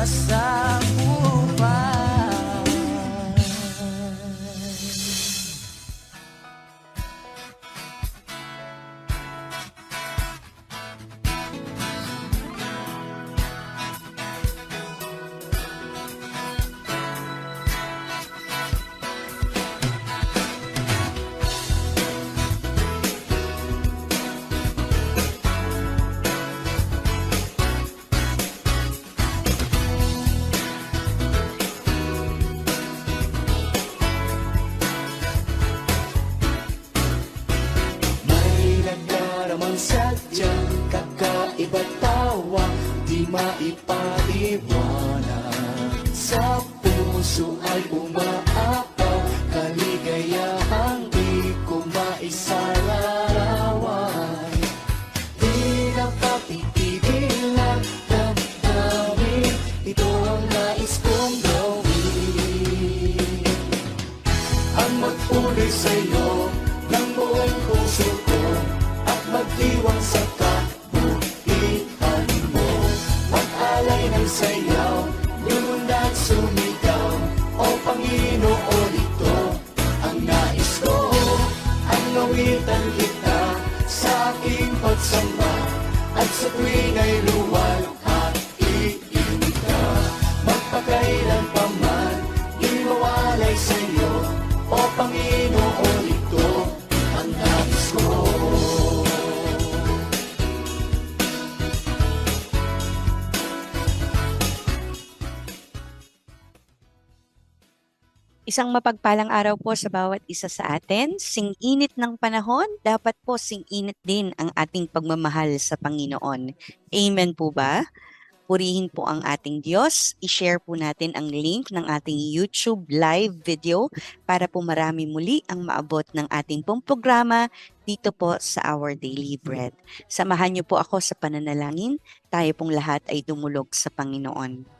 pa Isang mapagpalang araw po sa bawat isa sa atin. Sing-init ng panahon, dapat po sing-init din ang ating pagmamahal sa Panginoon. Amen po ba? Purihin po ang ating Diyos. I-share po natin ang link ng ating YouTube live video para po marami muli ang maabot ng ating pong programa dito po sa Our Daily Bread. Samahan niyo po ako sa pananalangin. Tayo pong lahat ay dumulog sa Panginoon.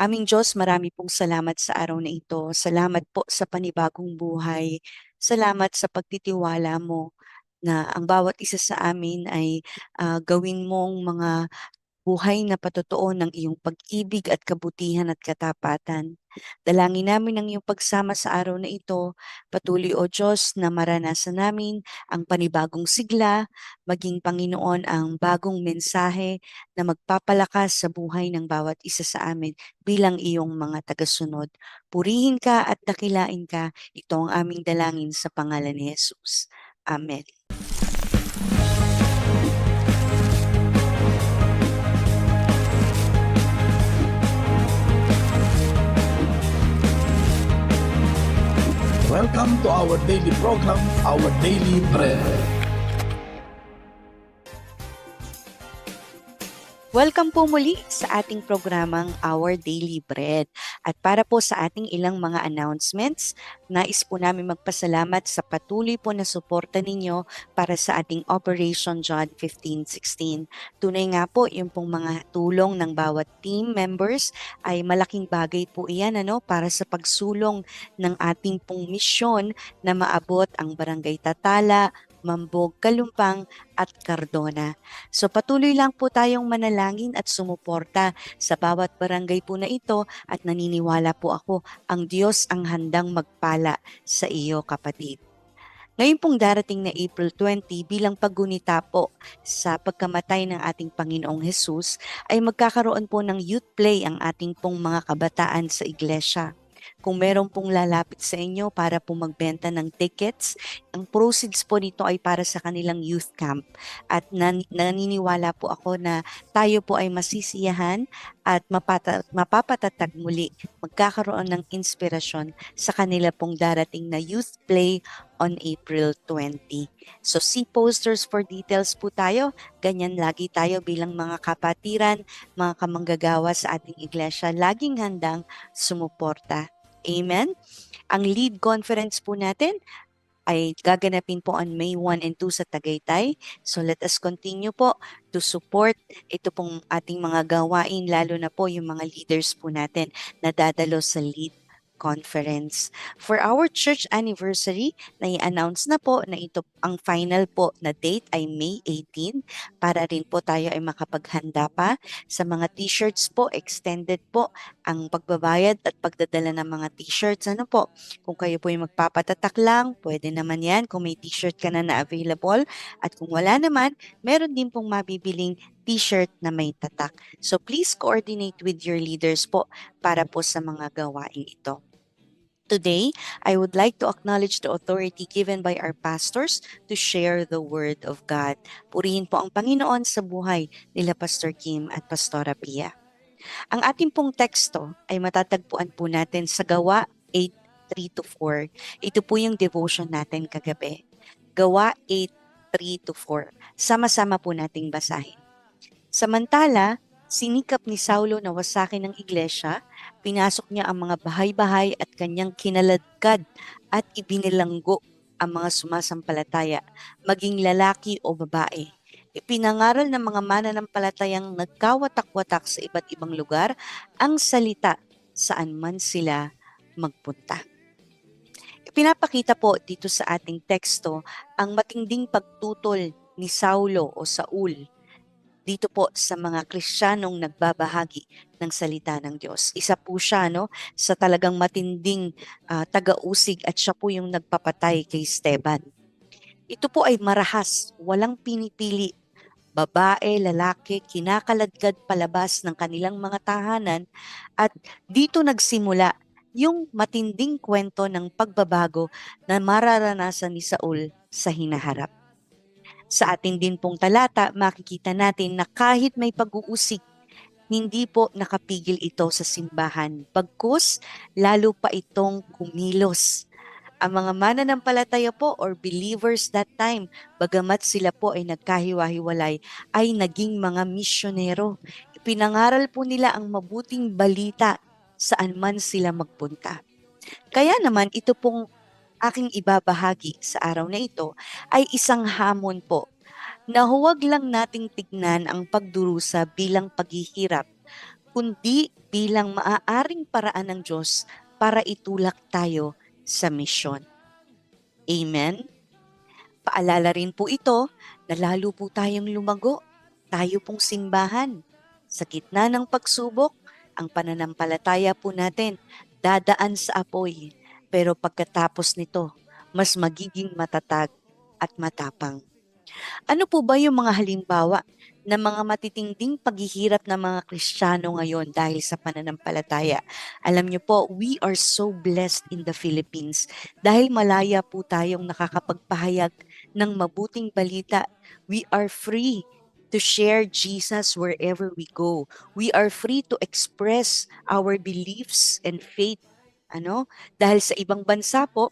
Aming Diyos, marami pong salamat sa araw na ito. Salamat po sa panibagong buhay. Salamat sa pagtitiwala mo na ang bawat isa sa amin ay ah, gawin mong mga buhay na patotoo ng iyong pag-ibig at kabutihan at katapatan. Dalangin namin ang iyong pagsama sa araw na ito. Patuloy o Diyos na maranasan namin ang panibagong sigla, maging Panginoon ang bagong mensahe na magpapalakas sa buhay ng bawat isa sa amin bilang iyong mga tagasunod. Purihin ka at dakilain ka. Ito ang aming dalangin sa pangalan ni Jesus. Amen. Welcome to our daily program, Our Daily Bread. Welcome po muli sa ating programang Our Daily Bread. At para po sa ating ilang mga announcements, nais po namin magpasalamat sa patuloy po na suporta ninyo para sa ating Operation John 1516. Tunay nga po yung pong mga tulong ng bawat team members ay malaking bagay po iyan ano, para sa pagsulong ng ating pong misyon na maabot ang Barangay Tatala, Mambog, Kalumpang at Cardona. So patuloy lang po tayong manalangin at sumuporta sa bawat barangay po na ito at naniniwala po ako ang Diyos ang handang magpala sa iyo kapatid. Ngayon pong darating na April 20 bilang paggunita po sa pagkamatay ng ating Panginoong Hesus ay magkakaroon po ng youth play ang ating pong mga kabataan sa iglesia. Kung meron pong lalapit sa inyo para po magbenta ng tickets, ang proceeds po nito ay para sa kanilang youth camp. At nan- naniniwala po ako na tayo po ay masisiyahan at mapata- mapapatatag muli, magkakaroon ng inspirasyon sa kanila pong darating na youth play on April 20. So see posters for details po tayo. Ganyan lagi tayo bilang mga kapatiran, mga kamanggagawa sa ating iglesia, laging handang sumuporta. Amen? Ang lead conference po natin ay gaganapin po on May 1 and 2 sa Tagaytay. So let us continue po to support ito pong ating mga gawain, lalo na po yung mga leaders po natin na dadalo sa lead conference. For our church anniversary, nai-announce na po na ito ang final po na date ay May 18 para rin po tayo ay makapaghanda pa sa mga t-shirts po, extended po ang pagbabayad at pagdadala ng mga t-shirts. Ano po, kung kayo po ay magpapatatak lang, pwede naman yan kung may t-shirt ka na na available at kung wala naman, meron din pong mabibiling t-shirt na may tatak. So please coordinate with your leaders po para po sa mga gawain ito. Today, I would like to acknowledge the authority given by our pastors to share the Word of God. Purihin po ang Panginoon sa buhay nila Pastor Kim at Pastora Pia. Ang ating pong teksto ay matatagpuan po natin sa Gawa 8, 3 to 4. Ito po yung devotion natin kagabi. Gawa 8, 3 to 4. Sama-sama po nating basahin. Samantala, sinikap ni Saulo na wasakin ng iglesia, pinasok niya ang mga bahay-bahay at kanyang kinaladkad at ibinilanggo ang mga sumasampalataya, maging lalaki o babae. Ipinangaral ng mga mananampalatayang nagkawatak-watak sa iba't ibang lugar ang salita saan man sila magpunta. Ipinapakita po dito sa ating teksto ang matinding pagtutol ni Saulo o Saul dito po sa mga Kristiyanong nagbabahagi ng salita ng Diyos. Isa po siya no, sa talagang matinding ah, taga-usig at siya po yung nagpapatay kay Esteban. Ito po ay marahas, walang pinipili babae, lalaki, kinakaladkad palabas ng kanilang mga tahanan at dito nagsimula yung matinding kwento ng pagbabago na mararanasan ni Saul sa hinaharap. Sa ating din pong talata, makikita natin na kahit may pag-uusik, hindi po nakapigil ito sa simbahan. Bagkus, lalo pa itong kumilos. Ang mga mananampalataya po or believers that time, bagamat sila po ay nagkahiwa-hiwalay, ay naging mga misyonero. Pinangaral po nila ang mabuting balita saan man sila magpunta. Kaya naman ito pong aking ibabahagi sa araw na ito ay isang hamon po na huwag lang nating tignan ang pagdurusa bilang paghihirap, kundi bilang maaaring paraan ng Diyos para itulak tayo sa misyon. Amen? Paalala rin po ito na lalo po tayong lumago, tayo pong simbahan. Sa gitna ng pagsubok, ang pananampalataya po natin dadaan sa apoy, pero pagkatapos nito, mas magiging matatag at matapang. Ano po ba yung mga halimbawa ng mga matitinding paghihirap ng mga Kristiyano ngayon dahil sa pananampalataya? Alam niyo po, we are so blessed in the Philippines dahil malaya po tayong nakakapagpahayag ng mabuting balita. We are free to share Jesus wherever we go. We are free to express our beliefs and faith. Ano? Dahil sa ibang bansa po,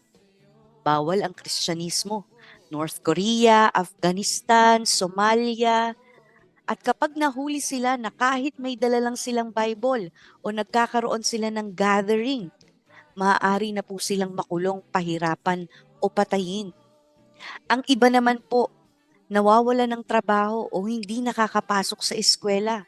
bawal ang Kristyanismo. North Korea, Afghanistan, Somalia. At kapag nahuli sila na kahit may dala lang silang Bible o nagkakaroon sila ng gathering, maaari na po silang makulong, pahirapan o patayin. Ang iba naman po, nawawala ng trabaho o hindi nakakapasok sa eskwela.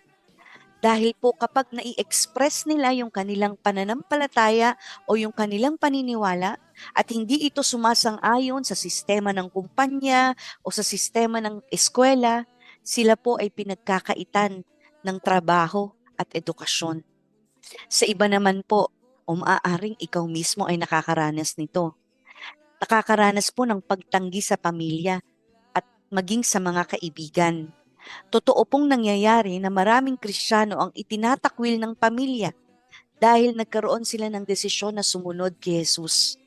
Dahil po kapag nai-express nila yung kanilang pananampalataya o yung kanilang paniniwala at hindi ito sumasang-ayon sa sistema ng kumpanya o sa sistema ng eskwela, sila po ay pinagkakaitan ng trabaho at edukasyon. Sa iba naman po, o maaaring ikaw mismo ay nakakaranas nito. Nakakaranas po ng pagtanggi sa pamilya at maging sa mga kaibigan. Totoo pong nangyayari na maraming Kristiyano ang itinatakwil ng pamilya dahil nagkaroon sila ng desisyon na sumunod kay Jesus.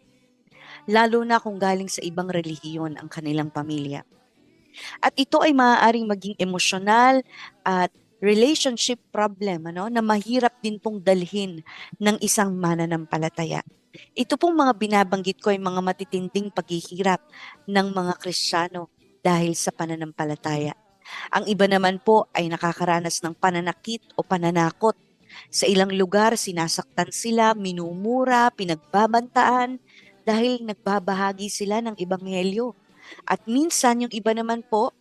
Lalo na kung galing sa ibang relihiyon ang kanilang pamilya. At ito ay maaaring maging emosyonal at relationship problem ano, na mahirap din pong dalhin ng isang mananampalataya. Ito pong mga binabanggit ko ay mga matitinding paghihirap ng mga Kristiyano dahil sa pananampalataya. Ang iba naman po ay nakakaranas ng pananakit o pananakot. Sa ilang lugar, sinasaktan sila, minumura, pinagbabantaan dahil nagbabahagi sila ng ebanghelyo. At minsan yung iba naman po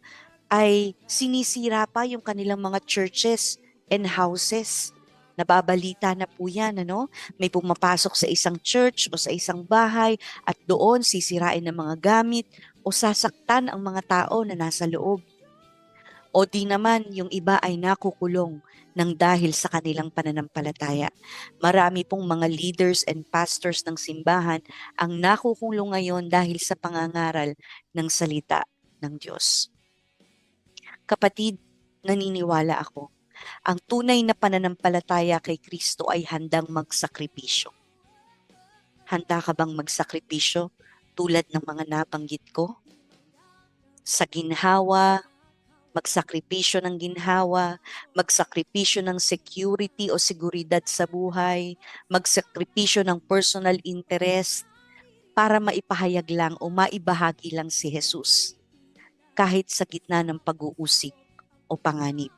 ay sinisira pa yung kanilang mga churches and houses. Nababalita na po yan, ano? May pumapasok sa isang church o sa isang bahay at doon sisirain ng mga gamit o sasaktan ang mga tao na nasa loob. O di naman yung iba ay nakukulong ng dahil sa kanilang pananampalataya. Marami pong mga leaders and pastors ng simbahan ang nakukulong ngayon dahil sa pangangaral ng salita ng Diyos. Kapatid, naniniwala ako, ang tunay na pananampalataya kay Kristo ay handang magsakripisyo. Handa ka bang magsakripisyo tulad ng mga nabanggit ko? Sa ginhawa, magsakripisyo ng ginhawa, magsakripisyo ng security o seguridad sa buhay, magsakripisyo ng personal interest para maipahayag lang o maibahagi lang si Jesus kahit sa gitna ng pag-uusig o panganib.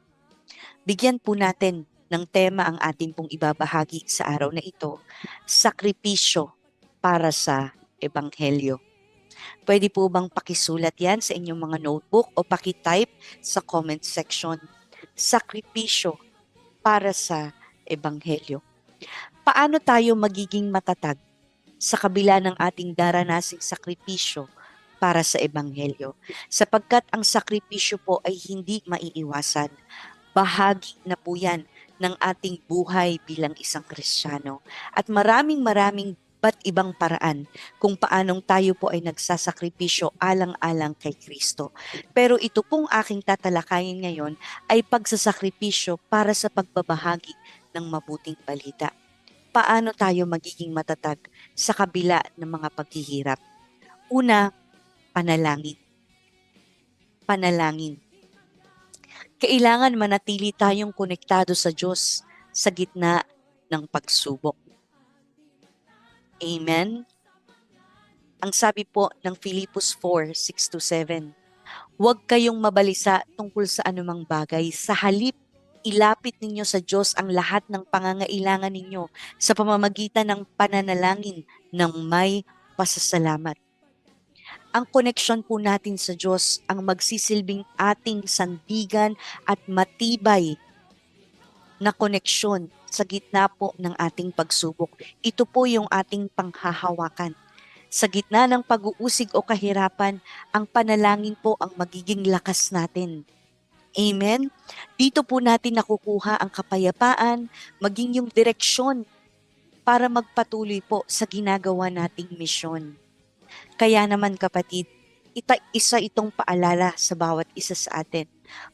Bigyan po natin ng tema ang ating pong ibabahagi sa araw na ito, sakripisyo para sa Ebanghelyo. Pwede po bang pakisulat yan sa inyong mga notebook o pakitype sa comment section. Sakripisyo para sa Ebanghelyo. Paano tayo magiging matatag sa kabila ng ating daranasing sakripisyo para sa Ebanghelyo? Sapagkat ang sakripisyo po ay hindi maiiwasan. Bahagi na po yan ng ating buhay bilang isang Kristiyano. At maraming maraming iba't ibang paraan kung paanong tayo po ay nagsasakripisyo alang-alang kay Kristo. Pero ito pong aking tatalakayin ngayon ay pagsasakripisyo para sa pagbabahagi ng mabuting balita. Paano tayo magiging matatag sa kabila ng mga paghihirap? Una, panalangin. Panalangin. Kailangan manatili tayong konektado sa Diyos sa gitna ng pagsubok. Amen? Ang sabi po ng Philippus 4, 6-7, Huwag kayong mabalisa tungkol sa anumang bagay. Sa halip, ilapit ninyo sa Diyos ang lahat ng pangangailangan ninyo sa pamamagitan ng pananalangin ng may pasasalamat. Ang koneksyon po natin sa Diyos ang magsisilbing ating sandigan at matibay na koneksyon sa gitna po ng ating pagsubok. Ito po yung ating panghahawakan. Sa gitna ng pag-uusig o kahirapan, ang panalangin po ang magiging lakas natin. Amen? Dito po natin nakukuha ang kapayapaan, maging yung direksyon para magpatuloy po sa ginagawa nating misyon. Kaya naman kapatid, ita isa itong paalala sa bawat isa sa atin.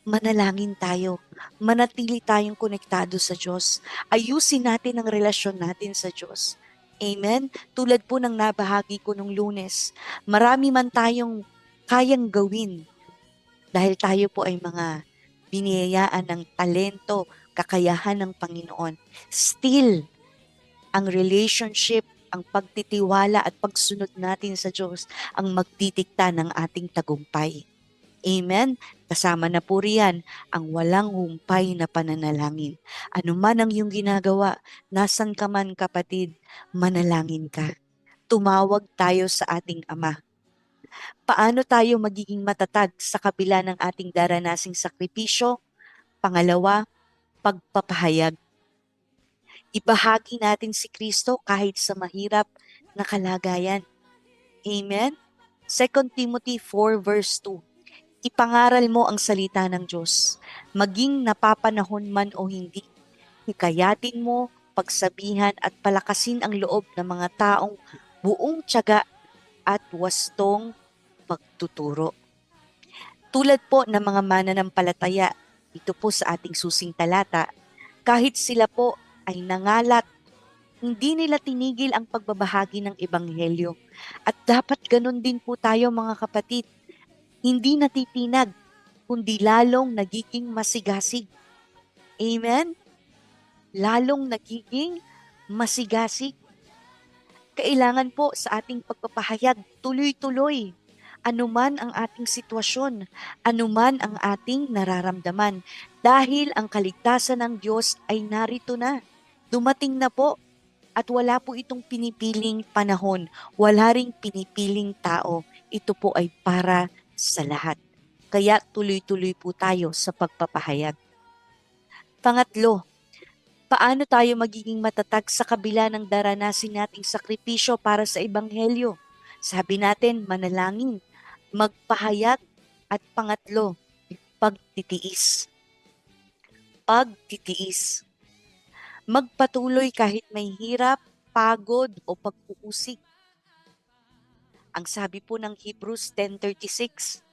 Manalangin tayo, manatili tayong konektado sa Diyos. Ayusin natin ang relasyon natin sa Diyos. Amen? Tulad po ng nabahagi ko nung lunes, marami man tayong kayang gawin dahil tayo po ay mga biniyayaan ng talento, kakayahan ng Panginoon. Still, ang relationship, ang pagtitiwala at pagsunod natin sa Diyos ang magtitikta ng ating tagumpay. Amen? Kasama na po riyan ang walang humpay na pananalangin. Ano man ang iyong ginagawa, nasan ka man kapatid, manalangin ka. Tumawag tayo sa ating Ama. Paano tayo magiging matatag sa kabila ng ating daranasing sakripisyo? Pangalawa, pagpapahayag. Ibahagi natin si Kristo kahit sa mahirap na kalagayan. Amen? 2 Timothy 4 verse 2 Ipangaral mo ang salita ng Diyos, maging napapanahon man o hindi. Hikayatin mo, pagsabihan at palakasin ang loob ng mga taong buong tiyaga at wastong pagtuturo. Tulad po ng mga mananampalataya, ito po sa ating susing talata, kahit sila po ay nangalat, hindi nila tinigil ang pagbabahagi ng ebanghelyo. At dapat ganun din po tayo mga kapatid hindi natitinag, kundi lalong nagiging masigasig. Amen? Lalong nagiging masigasig. Kailangan po sa ating pagpapahayag tuloy-tuloy. Anuman ang ating sitwasyon, anuman ang ating nararamdaman, dahil ang kaligtasan ng Diyos ay narito na. Dumating na po at wala po itong pinipiling panahon, wala ring pinipiling tao. Ito po ay para sa lahat. Kaya tuloy-tuloy po tayo sa pagpapahayag. Pangatlo, paano tayo magiging matatag sa kabila ng daranasin nating sakripisyo para sa Ebanghelyo? Sabi natin, manalangin, magpahayag, at pangatlo, pagtitiis. Pagtitiis. Magpatuloy kahit may hirap, pagod o pag-uusig ang sabi po ng Hebrews 10.36,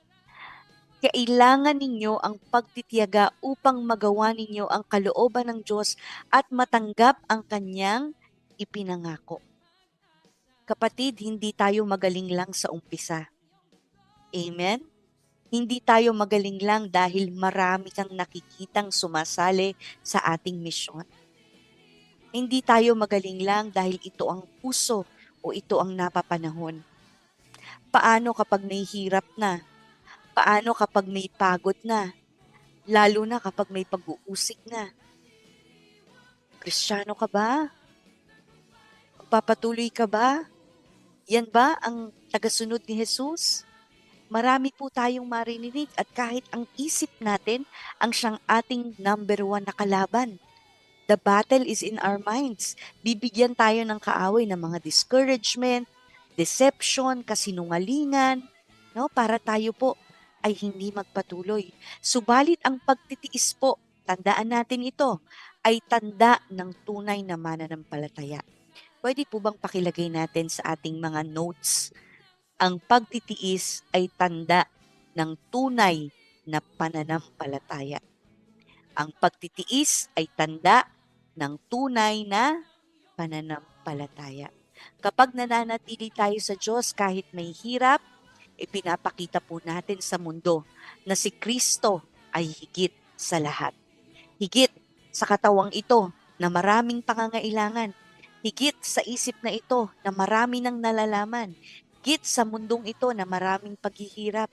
Kailangan ninyo ang pagtitiyaga upang magawa ninyo ang kalooban ng Diyos at matanggap ang kanyang ipinangako. Kapatid, hindi tayo magaling lang sa umpisa. Amen? Hindi tayo magaling lang dahil marami kang nakikitang sumasali sa ating misyon. Hindi tayo magaling lang dahil ito ang puso o ito ang napapanahon Paano kapag may hirap na? Paano kapag may pagod na? Lalo na kapag may pag-uusik na. Kristiyano ka ba? Papatuloy ka ba? Yan ba ang tagasunod ni Jesus? Marami po tayong marinig at kahit ang isip natin ang siyang ating number one na kalaban. The battle is in our minds. Bibigyan tayo ng kaaway ng mga discouragement, deception, kasinungalingan, no? Para tayo po ay hindi magpatuloy. Subalit ang pagtitiis po, tandaan natin ito, ay tanda ng tunay na mananampalataya. Pwede po bang pakilagay natin sa ating mga notes? Ang pagtitiis ay tanda ng tunay na pananampalataya. Ang pagtitiis ay tanda ng tunay na pananampalataya. Kapag nananatili tayo sa Diyos kahit may hirap, ipinapakita po natin sa mundo na si Kristo ay higit sa lahat. Higit sa katawang ito na maraming pangangailangan. Higit sa isip na ito na marami nang nalalaman. Higit sa mundong ito na maraming paghihirap.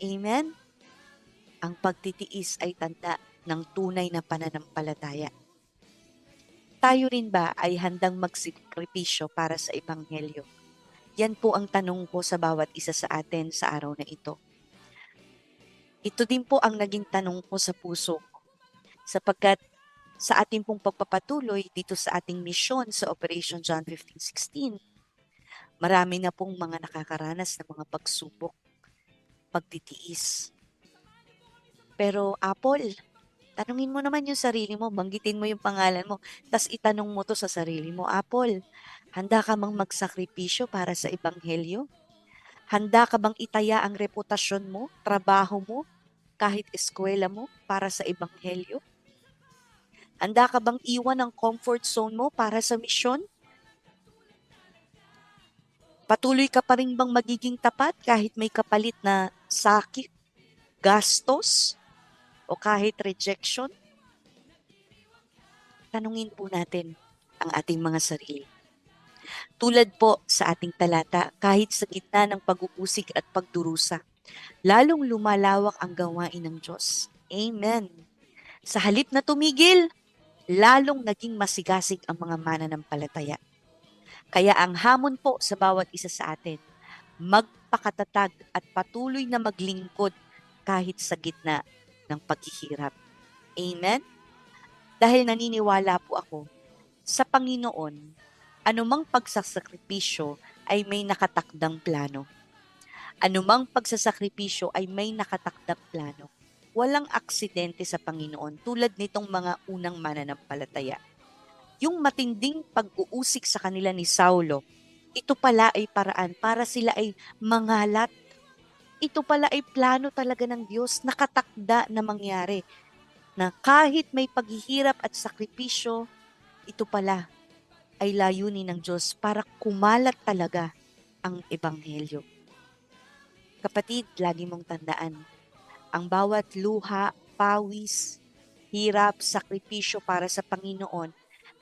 Amen? Ang pagtitiis ay tanda ng tunay na pananampalataya. Tayo rin ba ay handang magsakripisyo para sa Ebanghelyo? Yan po ang tanong ko sa bawat isa sa atin sa araw na ito. Ito din po ang naging tanong ko sa puso ko. Sapagkat sa ating pong pagpapatuloy dito sa ating misyon sa Operation John 1516, marami na pong mga nakakaranas ng mga pagsubok, pagtitiis. Pero Apple, tanungin mo naman yung sarili mo, banggitin mo yung pangalan mo, tas itanong mo to sa sarili mo, Apple, handa ka bang magsakripisyo para sa Ebanghelyo? Handa ka bang itaya ang reputasyon mo, trabaho mo, kahit eskwela mo para sa Ebanghelyo? Handa ka bang iwan ang comfort zone mo para sa misyon? Patuloy ka pa rin bang magiging tapat kahit may kapalit na sakit, gastos, o kahit rejection? Tanungin po natin ang ating mga sarili. Tulad po sa ating talata, kahit sa gitna ng pag-uusig at pagdurusa, lalong lumalawak ang gawain ng Diyos. Amen. Sa halip na tumigil, lalong naging masigasig ang mga mananampalataya. Kaya ang hamon po sa bawat isa sa atin, magpakatatag at patuloy na maglingkod kahit sa gitna ng paghihirap. Amen? Dahil naniniwala po ako, sa Panginoon, anumang pagsasakripisyo ay may nakatakdang plano. Anumang pagsasakripisyo ay may nakatakdang plano. Walang aksidente sa Panginoon tulad nitong mga unang mananampalataya. Yung matinding pag-uusik sa kanila ni Saulo, ito pala ay paraan para sila ay mangalat. Ito pala ay plano talaga ng Diyos, nakatakda na mangyari. Na kahit may paghihirap at sakripisyo, ito pala ay layunin ng Diyos para kumalat talaga ang Ebanghelyo. Kapatid, lagi mong tandaan, ang bawat luha, pawis, hirap, sakripisyo para sa Panginoon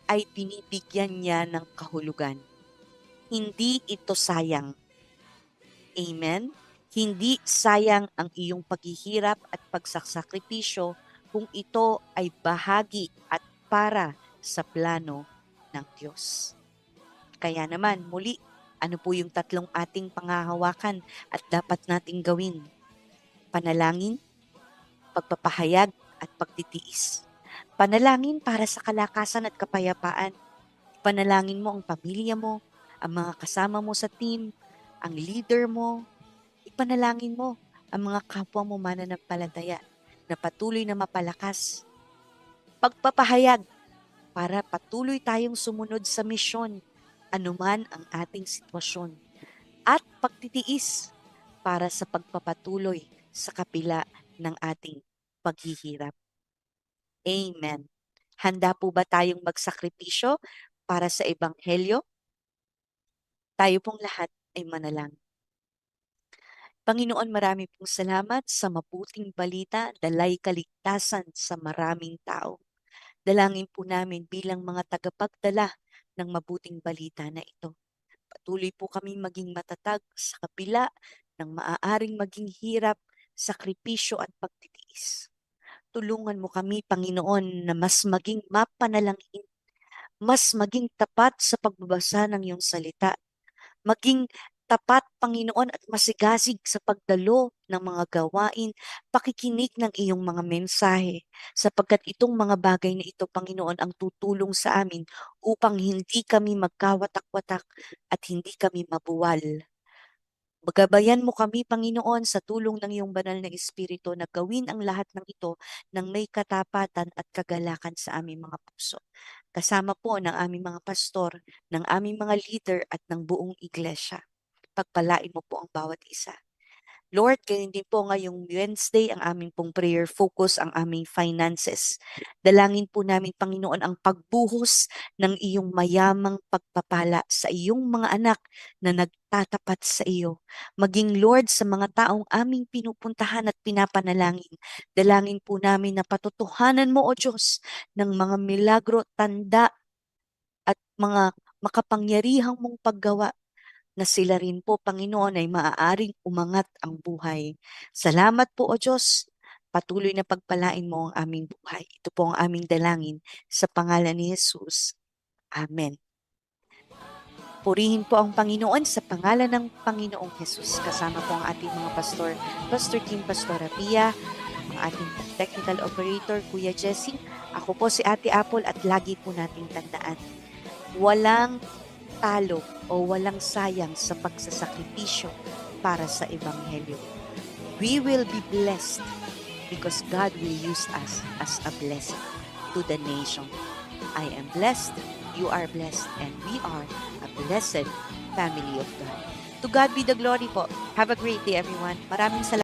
ay binibigyan niya ng kahulugan. Hindi ito sayang. Amen? Hindi sayang ang iyong paghihirap at pagsasakripisyo kung ito ay bahagi at para sa plano ng Diyos. Kaya naman, muli, ano po yung tatlong ating pangahawakan at dapat nating gawin? Panalangin, pagpapahayag at pagtitiis. Panalangin para sa kalakasan at kapayapaan. Panalangin mo ang pamilya mo, ang mga kasama mo sa team, ang leader mo. Ipanalangin mo ang mga kapwa mo mananampalataya na patuloy na mapalakas. Pagpapahayag para patuloy tayong sumunod sa misyon anuman ang ating sitwasyon. At pagtitiis para sa pagpapatuloy sa kapila ng ating paghihirap. Amen. Handa po ba tayong magsakripisyo para sa Ebanghelyo? Tayo pong lahat ay manalangin. Panginoon, marami pong salamat sa mabuting balita, dalay kaligtasan sa maraming tao. Dalangin po namin bilang mga tagapagdala ng mabuting balita na ito. Patuloy po kami maging matatag sa kapila ng maaaring maging hirap, sakripisyo at pagtitiis. Tulungan mo kami, Panginoon, na mas maging mapanalangin, mas maging tapat sa pagbabasa ng iyong salita, maging tapat, Panginoon, at masigasig sa pagdalo ng mga gawain, pakikinig ng iyong mga mensahe, sapagkat itong mga bagay na ito, Panginoon, ang tutulong sa amin upang hindi kami magkawatak-watak at hindi kami mabuwal. Gabayan mo kami, Panginoon, sa tulong ng iyong banal na Espiritu na gawin ang lahat ng ito ng may katapatan at kagalakan sa aming mga puso. Kasama po ng aming mga pastor, ng aming mga leader at ng buong iglesia. Pagpalain mo po ang bawat isa. Lord, ganyan din po ngayong Wednesday, ang aming pong prayer focus, ang aming finances. Dalangin po namin, Panginoon, ang pagbuhos ng iyong mayamang pagpapala sa iyong mga anak na nagtatapat sa iyo. Maging Lord sa mga taong aming pinupuntahan at pinapanalangin. Dalangin po namin na patutuhanan mo, O Diyos, ng mga milagro, tanda at mga makapangyarihang mong paggawa na sila rin po, Panginoon, ay maaaring umangat ang buhay. Salamat po, O Diyos. Patuloy na pagpalain mo ang aming buhay. Ito po ang aming dalangin sa pangalan ni Jesus. Amen. Purihin po ang Panginoon sa pangalan ng Panginoong Jesus. Kasama po ang ating mga pastor, Pastor Kim Pastora Pia, ang ating technical operator, Kuya Jesse. Ako po si Ate Apple at lagi po nating tandaan. Walang talo o walang sayang sa pagsasakripisyo para sa Ebanghelyo. We will be blessed because God will use us as a blessing to the nation. I am blessed, you are blessed, and we are a blessed family of God. To God be the glory po. Have a great day everyone. Maraming salamat.